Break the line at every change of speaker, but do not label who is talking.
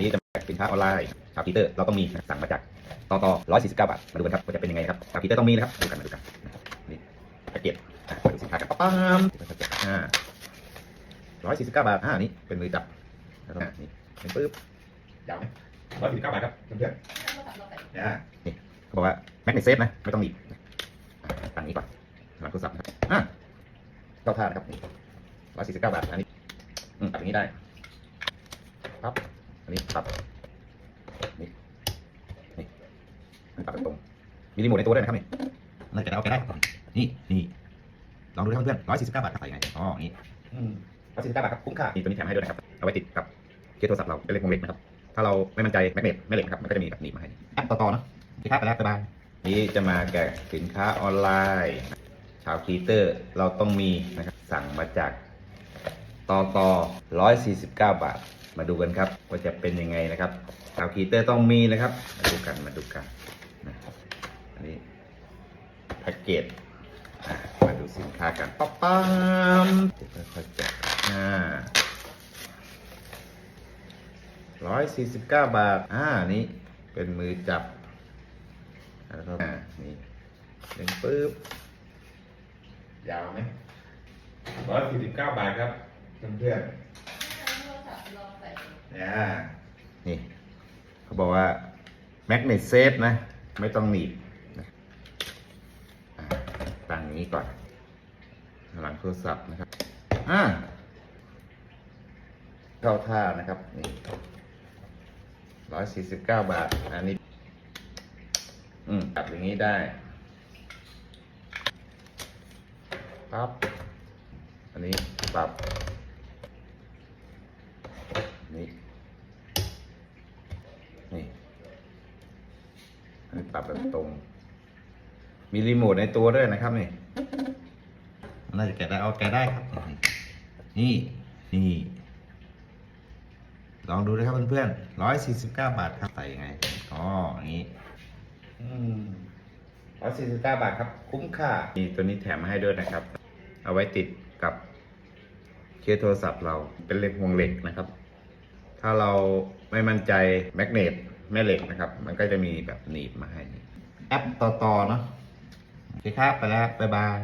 นี่จะเป็นสินค้าออนไลน์ชาวพีเตอร์เราต้องมีสั่งมาจากต่อต่อ149บาทมาดูกันครับว่าจะเป็นยังไงครับชาวพีเตอร์ต้องมีนะครับดูกันมาดูกันนี่แพ็กเกจมาดูสินค้ากันปั๊มอ่า149บาทอ่านี่เป็นมือจับแล้วก็นี่เป็นปึ๊บยาวไหม149บาทครับเพื่อนๆอ่านี่เขาบอกว่าแม็กเนตเซฟนะไม่ต้องหนีบอะตั้งนี้ก่อนสำหรับโทรศัพท์นะครับอ่าเข้าท่านะครับนี่149บาทอันนี้อืมปรับอย่างนี้ได้ปั๊บ อันนี้ปรับนี่นี่มันปรับตรงๆมีรีโมทในตัวด้วยนะครับนี่น่าจะเอาไปได้ก่อนนี่นี่ลองดูนะครับเพื่อนร้อยสี่สิบเก้าบาทครับใส่ยังไงอ๋อนี่ร้อยสี่สิบเก้าบาทครับคุ้มค่ามีตัวนี้แถมให้ด้วยนะครับเอาไว้ติดกับเคสโทรศัพท์เราเป็นเลขวงเล็กนะครับถ้าเราไม่มั่นใจแมกเนตแม่เหล็กนะครับมันก็จะมีแบบหนีบมาให้แอปต่อๆเนอะสินค้าไปแล้วบ๊ายบายนี่จะมาแกะสินค้าออนไลน์ ชาวคีเตอร์เราต้องมีนะครับสั่งมาจากต่อต่อ149 บาท มาดูกันครับว่าจะเป็นยังไงนะครับชาวคีเตอร์ต้องมีนะครับ มาดูกันมาดูกันนะอันนี้แพ็กเกจมาดูสินค้ากันปั๊บปั๊มค่อยๆแกะอ่าร้อยสี่สิบเก้าบาท อ่า นี่ เป็นมือจับ แล้วก็อ่า นี่หนึ่งปึ๊บ ยาวไหมร้อยสี่สิบเก้าบาทครับ เพื่อนๆ เนี่ยนี่ เขาบอกว่าแมกเนตเซฟนะ ไม่ต้องหนีบตั้งอย่างนี้ก่อน หลังโทรศัพท์นะครับอ่าเข้าท่านะครับนี่ร้อยสี่สิบเก้าบาท อันนี้ อืมจับอย่างนี้ได้ปั๊บ อันนี้ปรับ นี่ นี่ อั นี่ปรับแบบตรง มีรีโมทในตัวด้วยนะครับนี่น่าจะแกะได้เอาแกะได้ครับ นี่นี่ลองดูนะครับเพื่อนๆร้อยสี่สิบเก้าบาทครับใส่ยังไงอ๋ออย่างนี้ร้อยสี่สิบเก้าบาทครับ คุ้มค่ามีตัวนี้แถมมาให้ด้วยนะครับ เอาไว้ติดกับเคสโทรศัพท์เราเป็นเหล็กห่วงเหล็กนะครับ ถ้าเราไม่มั่นใจแมกเนต แม่เหล็กนะครับ มันก็จะมีแบบหนีบมาให้แอปต่อๆเนาะโอเคครับไปแล้วบ๊ายบาย